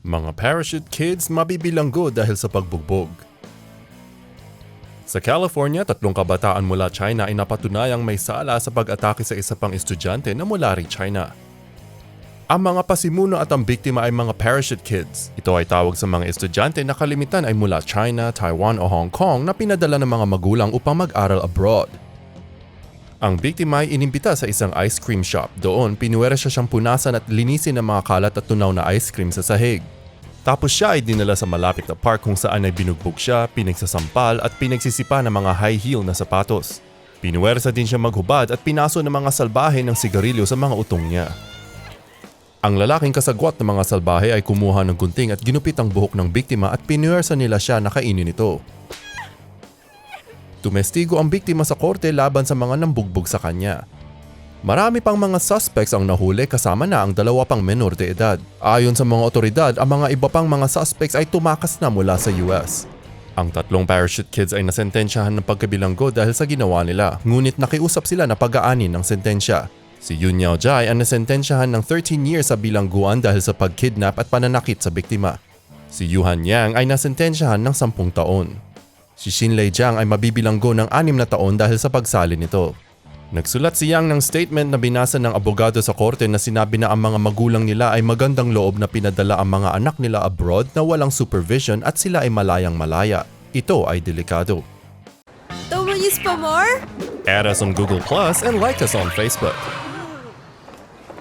Mga parachute kids mabibilanggo dahil sa pagbugbog. Sa California, tatlong kabataan mula China ay napatunayang may sala sa pag-atake sa isa pang estudyante na mula rin China. Ang mga pasimuno at ang biktima ay mga parachute kids. Ito ay tawag sa mga estudyante na kalimitan ay mula China, Taiwan o Hong Kong na pinadala ng mga magulang upang mag-aral abroad. Ang biktima ay inimbita sa isang ice cream shop. Doon, pinuwera siya siyang punasan at linisin ng mga kalat at tunaw na ice cream sa sahig. Tapos siya ay dinala sa malapit na park kung saan ay binugbog siya, pinagsasampal at pinagsisipa ng mga high heel na sapatos. Pinuwersa din siya maghubad at pinaso ng mga salbahe ng sigarilyo sa mga utong niya. Ang lalaking kasagwat ng mga salbahe ay kumuha ng gunting at ginupit ang buhok ng biktima at pinuwersa nila siya na kainin ito. Tumestigo ang biktima sa korte laban sa mga nambugbog sa kanya. Marami pang mga suspects ang nahuli kasama na ang dalawa pang menor de edad. Ayon sa mga otoridad, ang mga iba pang mga suspects ay tumakas na mula sa US. Ang tatlong parachute kids ay nasentensyahan ng pagkabilanggo dahil sa ginawa nila, ngunit nakiusap sila na pag-aanin ng sentensya. Si Yun Yao Jai ang nasentensyahan ng 13 years sa bilangguan dahil sa pagkidnap at pananakit sa biktima. Si Yuhan Yang ay nasentensyahan ng 10 taon. Si Shinlei Jiang ay mabibilanggo ng 6 na taon dahil sa pagsali nito. Nagsulat si Yang ng statement na binasa ng abogado sa korte na sinabi na ang mga magulang nila ay magandang loob na pinadala ang mga anak nila abroad na walang supervision at sila ay malayang malaya. Ito ay delikado. Double use pa more? Add us on Google Plus and like us on Facebook.